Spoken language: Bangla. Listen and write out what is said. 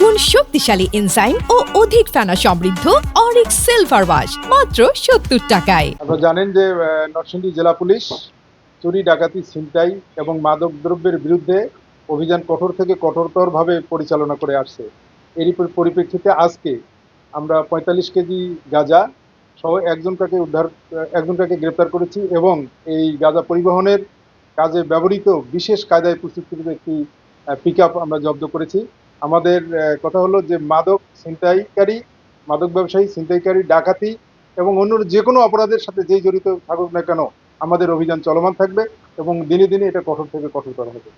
গুণ শক্তিশালী এনজাইম ও অধিক ফেনা সমৃদ্ধ অরিক সিলভার ওয়াশ, মাত্র সত্তর টাকায়। আপনারা জানেন যে নরসিংদী জেলা পুলিশ চুরি, ডাকাতি, ছিনতাই এবং মাদক দ্রব্যের বিরুদ্ধে অভিযান কঠোর থেকে কঠোরতরভাবে পরিচালনা করে আসছে। এরই পরিপ্রেক্ষিতে আজকে আমরা পঁয়তাল্লিশ কেজি গাঁজা সহ একজনটাকে উদ্ধার, একজনটাকে গ্রেপ্তার করেছি এবং এই গাঁজা পরিবহনের কাজে ব্যবহৃত বিশেষ কায়দায় প্রস্তুতকৃত একটি পিক আমরা জব্দ করেছি। আমাদের কথা হলো যে মাদক ছিনতাইকারী, মাদক ব্যবসায়ী, ছিনতাইকারী, ডাকাতি এবং অন্য যে কোনো অপরাধের সাথে যেই জড়িত থাকুক না কেন, আমাদের অভিযান চলমান থাকবে এবং দিনে দিনে এটা কঠোর থেকে কঠোরতর হবে।